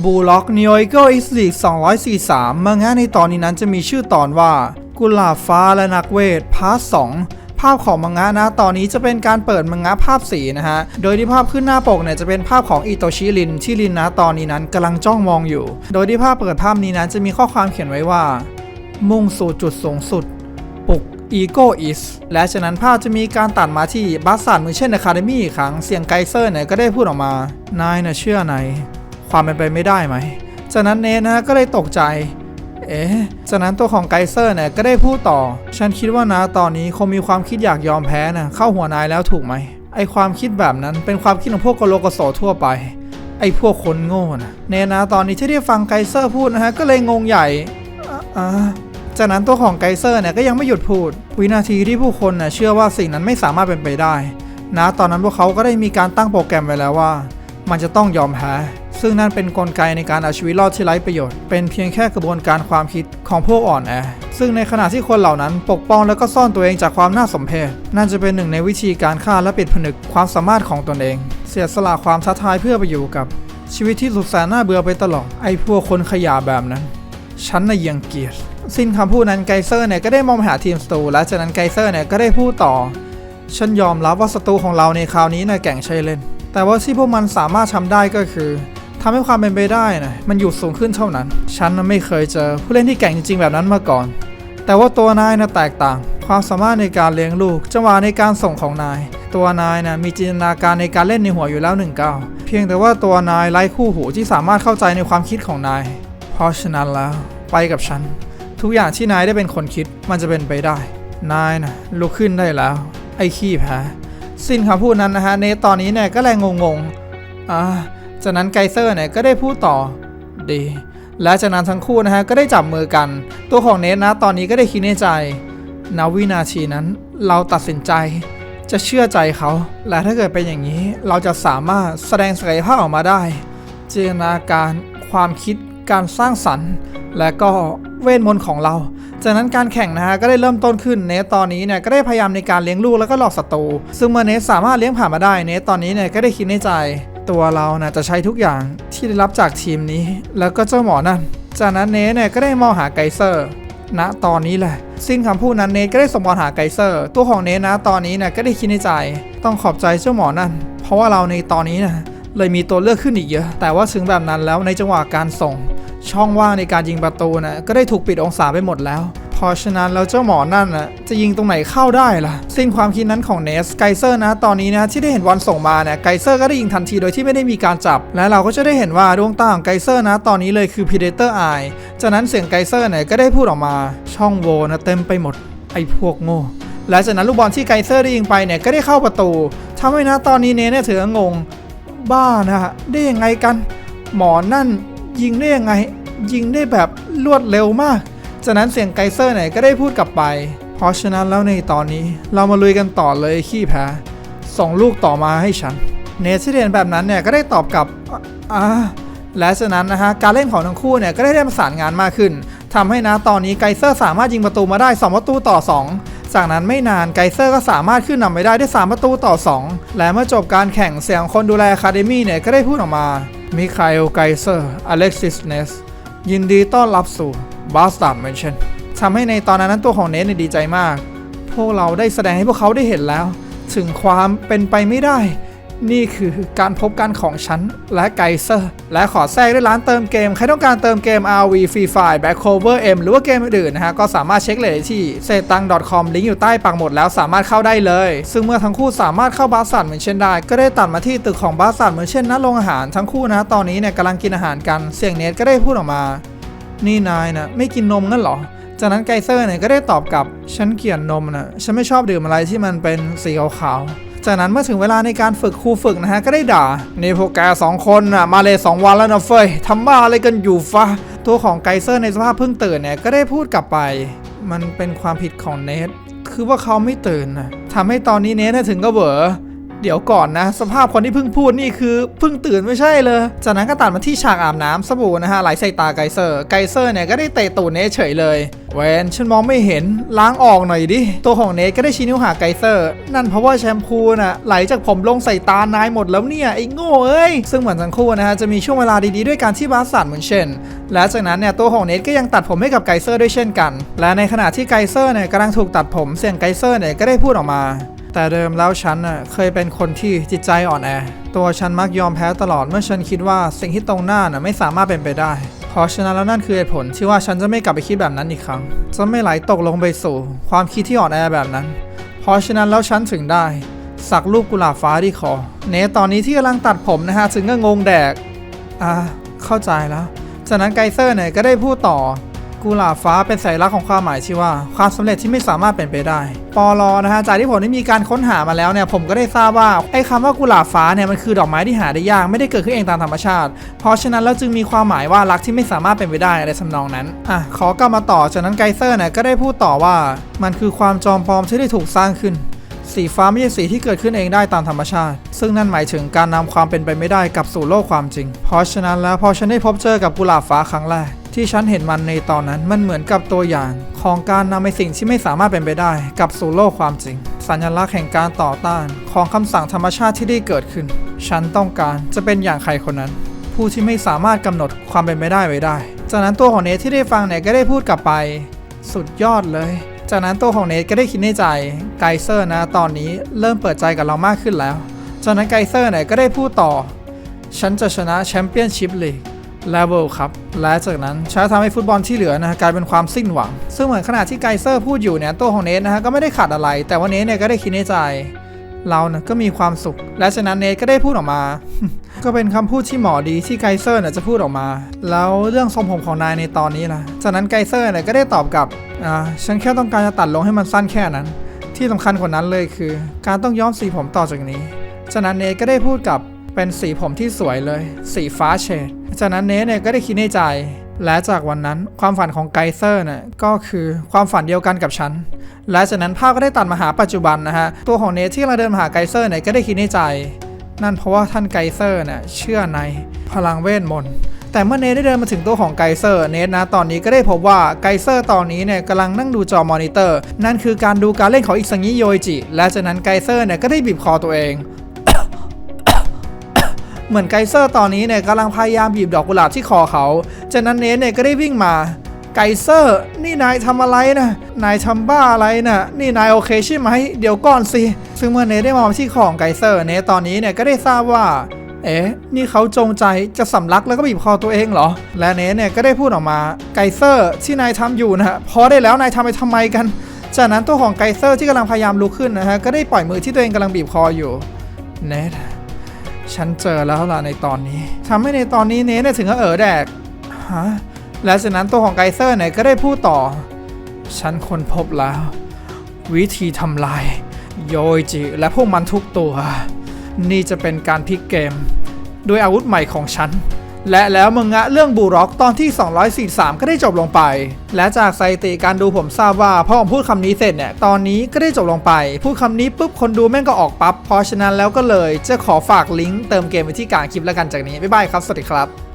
บูล็อกนิโอเกิลอิสลีก243 มังงะในตอนนี้นั้นจะมีชื่อตอนว่า กุหลาบฟ้าและนักเวท พาร์ท2ภาพของมังงะนะตอนนี้จะเป็นการเปิดมังงะภาพสีนะฮะ โดยที่ภาพขึ้นหน้าปกเนี่ยจะเป็นภาพของอิโตชิรินที่รินนะตอนนี้นั้นกำลังจ้องมองอยู่ โดยที่ภาพเปิดภาพนี้นั้นจะมีข้อความเขียนไว้ว่า มุ่งสู่จุดสูงสุด ปุก Ego is และฉะนั้นภาพจะมีการตัดมาที่บัสสันมือเช่นอะคาเดมี่ครั้งเสียงไกเซอร์เนี่ยก็ได้พูดออกมา นายนะเชื่อใน ความเป็นไปไม่ได้ไหม จากนั้นเนทนะก็เลยตกใจ เอ๊ะ จากนั้นตัวของไกเซอร์เนี่ยก็ได้พูดต่อ ฉันคิดว่านะตอนนี้คงมีความคิดอยากยอมแพ้นะเข้าหัวนายแล้วถูกไหม ไอความคิดแบบนั้นเป็นความคิดของพวกกโลกโสทั่วไป ไอพวกคนโง่นะเนนะตอนนี้ที่ได้ฟังไกเซอร์พูดนะฮะก็เลยงงใหญ่อ่าจากนั้นตัวของไกเซอร์เนี่ยก็ยังไม่หยุดพูด วินาทีที่ผู้คนน่ะเชื่อว่าสิ่งนั้นไม่สามารถเป็นไปได้นะตอนนั้นพวกเขาก็ได้มีการตั้งโปรแกรมไว้แล้วว่า มันจะต้องยอมแพ้ ซึ่งนั่นเป็นนกลไกในการเอาชีวิตรอดที่ไร้ประโยชน์ เป็นเพียงแค่กระบวนการความคิดของพวกอ่อนแอ ซึ่งในขณะที่คนเหล่านั้นปกป้องแล้วก็ซ่อนตัวเองจากความน่าสมเพช นั่นจะเป็นหนึ่งในวิธีการฆ่าและปิดผนึกความสามารถของตนเอง เสียสละความท้าทายเพื่อไปอยู่กับ ชีวิตที่สุดแสนน่าเบื่อไปตลอด ไอ้พวกคนขยะแบบนั้น ฉันน่ะยังเกียด สิ้นคำพูดนั้นไกเซอร์เนี่ยก็ได้มองหาทีมสตู และจากนั้นไกเซอร์เนี่ยก็ได้พูดต่อ ฉันยอมรับว่าศัตรูของเราในคราวนี้น่ะแก่งใช่เล่น แต่ว่าที่พวกมันสามารถทำได้ก็คือ ทำให้ความเป็นไปได้นะมันอยู่สูงขึ้นเท่านั้น ฉันไม่เคยเจอผู้เล่นที่แก่งจริง ๆ แบบนั้นมาก่อน แต่ว่าตัวนายนะแตกต่าง ความสามารถในการเลี้ยงลูก จังหวะในการส่งของนาย ตัวนายนะมีจินตนาการในการเล่นในหัวอยู่แล้วหนึ่งก้าเพียงแต่ว่าตัวนายไร้คู่หูที่สามารถเข้าใจในความคิดของนาย เพราะฉะนั้นแล้วไปกับฉัน ทุกอย่างที่นายได้เป็นคนคิดมันจะเป็นไปได้ นายนะลุกขึ้นได้แล้ว ไอ้ขี้แพ้สิ้นคำพูดนั้นนะฮะเนตอนนี้เนี่ยก็แรงงงๆอ่า จากนั้นไกเซอร์เนี่ยก็ได้พูดต่อดี และจากนั้นทั้งคู่นะฮะก็ได้จับมือกัน ตัวของเนทนะตอนนี้ก็ได้คิดในใจณวินาทีนั้นเราตัดสินใจจะเชื่อใจเขา และถ้าเกิดเป็นอย่างนี้เราจะสามารถแสดงศักยภาพออกมาได้ จินตนาการความคิดการสร้างสรรค์ และก็เวทมนต์ของเรา จากนั้นการแข่งนะฮะก็ได้เริ่มต้นขึ้นเนสตอนนี้เนี่ยก็ได้พยายามในการเลี้ยงลูกแล้วก็หลอกศัตรูซึ่งเมื่อเนสสามารถเลี้ยงผ่านมาได้เนสตอนนี้เนี่ยก็ได้คิดในใจ ตัวเรานะจะใช้ทุกอย่างที่ได้รับจากทีมนี้ แล้วก็เจ้าหมอนั่น จากนั้นเนสเนี่ยก็ได้มองหาไกเซอร์ณตอนนี้แหละ สิ้นคำพูดนั้นเนทก็ได้สมบอลหาไกเซอร์ ตัวของเนทนะตอนนี้เนี่ยก็ได้คิดในใจ ต้องขอบใจเจ้าหมอนั่น เพราะว่าเราในตอนนี้นะเลยมีตัวเลือกขึ้นอีกเยอะ แต่ว่าถึงแบบนั้นแล้วในจังหวะการส่ง ช่องว่างในการยิงประตูนะก็ได้ถูกปิดองศาไปหมดแล้ว ราะฉะนั้นแล้วเจ้าหมอนั่นนะจะยิงตรงไหนเข้าได้ล่ะ สิ้นความคิดนั้นของเนสไกเซอร์นะตอนนี้นะที่ได้เห็นวันส่งมาเนี่ยไกเซอร์ก็ได้ยิงทันทีโดยที่ไม่ได้มีการจับ และเราก็จะได้เห็นว่าดวงตาของไกเซอร์นะตอนนี้เลยคือ Predator Eye จากนั้นเสียงไกเซอร์เนี่ยก็ได้พูดออกมาช่องโหว่นะเต็มไปหมดไอ้พวกโง่และจากนั้นลูกบอลที่ไกเซอร์ได้ยิงไปเนี่ยก็ได้เข้าประตูทำให้นะตอนนี้เนสเนี่ยถืองง บ้านะฮะได้ยังไงกัน หมอนั่นยิงได้ยังไงยิงได้แบบรวดเร็วมาก จากนั้นเสียงไกเซอร์เนี่ยก็ได้พูดกลับไป เพราะฉะนั้นแล้วในตอนนี้เรามาลุยกันต่อเลยขี้แพ้ส่งลูกต่อมาให้ฉัน เนเธอร์แลนแบบนั้นเนี่ยก็ได้ตอบกลับอ่าและจากนั้นนะฮะการเล่นของทั้งคู่เนี่ยก็ได้ได้ประสานงานมากขึ้นทำให้นะตอนนี้ไกเซอร์สามารถยิงประตูมาได้ 2 ประตูต่อ 2 จากนั้นไม่นานไกเซอร์ก็สามารถขึ้นนำไปได้ด้วย 3 ประตูต่อ 2 และเมื่อจบการแข่งเสียงคนดูแลคาเดมี่เนี่ยก็ได้พูดออกมามิคาเอลไกเซอร์อเล็กซิสเนสยินดีต้อนรับสู่ บาสตาร์ดเมนชั่นทำให้ในตอนนั้นตัวของเนสเนี่ยดีใจมาก พวกเราได้แสดงให้พวกเขาได้เห็นแล้ว ถึงความเป็นไปไม่ได้ นี่คือการพบกันของฉันและไกเซอร์ และขอแทรกด้วยร้านเติมเกม ใครต้องการเติมเกม RV Free Fire Back Cover M หรือว่าเกมอื่นๆนะฮะ ก็สามารถเช็คเลยที่เซตัง .com ลิงก์อยู่ใต้ปักหมดแล้วสามารถเข้าได้เลย ซึ่งเมื่อทั้งคู่สามารถเข้าบาสันเหมือนเช่นได้ ก็ได้ตัดมาที่ตึกของบาสันเหมือนเช่นณโรงอาหารทั้งคู่นะตอนนี้เนี่ยกำลังกินอาหารกันเสียงเนทก็ได้พูดออกมา นี่นายนะไม่กินนมงั้นเหรอ จากนั้นไกเซอร์เนี่ยก็ได้ตอบกลับ ฉันเกลียดนมนะฉันไม่ชอบดื่มอะไรที่มันเป็นสีขาวๆ จากนั้นเมื่อถึงเวลาในการฝึกครูฝึกนะฮะก็ได้ด่า นี่พวกแกสองคนน่ะมาเลยสองวันแล้วนะเฟยทำบ้าอะไรกันอยู่ฟะ ตัวของไกเซอร์ในสภาพเพิ่งตื่นเนี่ยก็ได้พูดกลับไป มันเป็นความผิดของเนทคือว่าเขาไม่ตื่นนะทำให้ตอนนี้เนทถึงก็เบอ เดี๋ยวก่อนนะ สภาพคนที่เพิ่งพูดนี่คือเพิ่งตื่นไม่ใช่เลยจากนั้นก็ตัดมาที่ฉากอาบน้ำสบู่นะฮะไหลใส่ตาไกเซอร์ ไกเซอร์เนี่ยก็ได้เตะตูดเนทเฉยเลยเวนฉันมองไม่เห็นล้างออกหน่อยดิ ตัวของเนทก็ได้ชี้นิ้วหาไกเซอร์ นั่นเพราะว่าแชมพูน่ะไหลจากผมลงใส่ตานายหมดแล้วเนี่ย ไอ้โง่เอ้ย ซึ่งเหมือนทั้งคู่นะฮะ จะมีช่วงเวลาดีๆด้วยการที่บาสสันเหมือนเช่น และจากนั้นเนี่ยตัวของเนทก็ยังตัดผมให้กับไกเซอร์ด้วยเช่นกัน และในขณะที่ไกเซอร์เนี่ยกำลังถูกตัดผมเสียงไกเซอร์เนี่ยก็ได้พูดออกมา แต่เดิมแล้วฉันน่ะเคยเป็นคนที่จิตใจอ่อนแอ ตัวฉันมักยอมแพ้ตลอดเมื่อฉันคิดว่าสิ่งที่ตรงหน้าน่ะไม่สามารถเป็นไปได้เพราะฉะนั้นแล้วนั่นคือเหตุผลที่ว่าฉันจะไม่กลับไปคิดแบบนั้นอีกครั้ง จะไม่ไหลตกลงไปสู่ ความคิดที่อ่อนแอแบบนั้น เพราะฉะนั้นแล้วฉันถึงได้ สักรูปกุหลาบฟ้าที่คอ เนตอนนี้ที่กำลังตัดผมนะฮะถึงก็งงแดก อ่า เข้าใจแล้ว จากนั้นไกเซอร์เนี่ยก็ได้พูดต่อ กุหลาบฟ้าเป็นสัญลักษณ์ของความหมายที่ว่า ความสำเร็จที่ไม่สามารถเป็นไปได้ปอลอนะฮะจากที่ผมได้มีการค้นหามาแล้วเนี่ยผมก็ได้ทราบว่าไอ้คำว่ากุหลาบฟ้าเนี่ยมันคือดอกไม้ที่หาได้ยากไม่ได้เกิดขึ้นเองตามธรรมชาติ เพราะฉะนั้นแล้วจึงมีความหมายว่ารักที่ไม่สามารถเป็นไปได้อะไรทำนองนั้นอะขอกลับมาต่อจากนั้นไกเซอร์เนี่ยก็ได้พูดต่อว่า มันคือความจอมปลอมที่ได้ถูกสร้างขึ้นสีฟ้าไม่ใช่สีที่เกิดขึ้นเองได้ตามธรรมชาติ ซึ่งนั่นหมายถึงการนำความเป็นไปไม่ได้กลับสู่โลกความจริง เพราะฉะนั้นแล้วพอฉันได้พบเจอกับกุหลาบฟ้าครั้งแรก ที่ฉันเห็นมันในตอนนั้นมันเหมือนกับตัวอย่าง ของการนำไอสิ่งที่ไม่สามารถเป็นไปได้กลับสู่โลกความจริง สัญลักษณ์แห่งการต่อต้าน ของคำสั่งธรรมชาติที่ได้เกิดขึ้น ฉันต้องการจะเป็นอย่างใครคนนั้น ผู้ที่ไม่สามารถกำหนดความเป็นไปได้ไว้ได้ จากนั้นตัวของเนทที่ได้ฟังเนี่ยก็ได้พูดกลับไป สุดยอดเลยจากนั้นตัวของเนทก็ได้คิดในใจไกเซอร์นะตอนนี้เริ่มเปิดใจกับเรามากขึ้นแล้ว จากนั้นไกเซอร์เนี่ยก็ได้พูดต่อ ฉันจะชนะแชมเปี้ยนชิพลีก และเวิลครับ และจากนั้นฉันจะทำให้ฟุตบอลที่เหลือนะฮะกลายเป็นความสิ้นหวัง ซึ่งเหมือนขณะที่ไกเซอร์พูดอยู่เนี่ยตัวของเนทนะฮะก็ไม่ได้ขัดอะไร แต่ว่าเนทเนี่ยก็ได้คิดในใจ เรานะก็มีความสุข และจากนั้นเนทก็ได้พูดออกมา ก็เป็นคำพูดที่หมอดีที่ไกเซอร์เนี่ยจะพูดออกมา แล้วเรื่องทรงผมของนายในตอนนี้ล่ะจากนั้นไกเซอร์เนี่ยก็ได้ตอบกลับอ่าฉันแค่ต้องการจะตัดลงให้มันสั้นแค่นั้น ที่สำคัญกว่านั้นเลยคือ การต้องย้อมสีผมต่อจากนี้ จากนั้นเนทก็ได้พูดกับเป็นสีผมที่สวยเลย สีฟ้าเฉด จากนั้นเนทเนี่ยก็ได้คิดในใจ และจากวันนั้นความฝันของไกเซอร์เนี่ยก็คือความฝันเดียวกันกับฉัน และจากนั้นภาพก็ได้ตัดมาหาปัจจุบันนะฮะ ตัวของเนทที่กำลังเดินมาหาไกเซอร์เนี่ยก็ได้คิดในใจ นั่นเพราะว่าท่านไกเซอร์เนี่ยเชื่อในพลังเวทมนต์แต่เมื่อเนทได้เดินมาถึงตัวของไกเซอร์เนทนะตอนนี้ก็ได้พบว่าไกเซอร์ตอนนี้เนี่ยกำลังนั่งดูจอมอนิเตอร์ นั่นคือการดูการเล่นของอิซังิโยจิ และจากนั้นไกเซอร์เนี่ยก็ได้บีบคอตัวเอง เหมือนไกเซอร์ตอนนี้เนี่ยกำลังพยายามบีบดอกกุหลาบที่คอเขา จากนั้นเนทเนี่ยก็ได้วิ่งมาไกเซอร์นี่นายทำอะไรนะนายทำบ้าอะไรนะนี่นายโอเคใช่ไหมเดี๋ยวก่อนสิ ซึ่งเมื่อเนทได้มองที่ของไกเซอร์เนทตอนนี้เนี่ยก็ได้ทราบว่า เอ๊ะนี่เขาจงใจจะสำลักแล้วก็บีบคอตัวเองเหรอ และเนทเนี่ยก็ได้พูดออกมาไกเซอร์ที่นายทำอยู่นะฮะพอได้แล้วนายทำไปทำไมกัน จากนั้นตัวของไกเซอร์ที่กำลังพยายามลุกขึ้นนะฮะก็ได้ปล่อยมือที่ตัวเองกำลังบีบคออยู่เนท ฉันเจอแล้วล่ะในตอนนี้ทำให้ในตอนนี้เนสถึงกับเออแดกฮะและจากนั้นตัวของไกเซอร์เนี่ยก็ได้พูดต่อ ฉันค้นพบแล้ว วิธีทำลาย โยอิจิและพวกมันทุกตัว นี่จะเป็นการพลิกเกม ด้วยอาวุธใหม่ของฉัน และแล้วมังงะเรื่องบูร็อกตอนที่ 243 ก็ได้จบลงไป และจากสถิติการดูผมทราบว่าพอผมพูดคำนี้เสร็จเนี่ยตอนนี้ก็ได้จบลงไป พูดคำนี้ปุ๊บคนดูแม่งก็ออกปั๊บเพราะฉะนั้นแล้วก็เลย จะขอฝากลิงก์เติมเกมไว้ที่กลางคลิปแล้วกันจากนี้บ๊ายบายครับสวัสดีครับ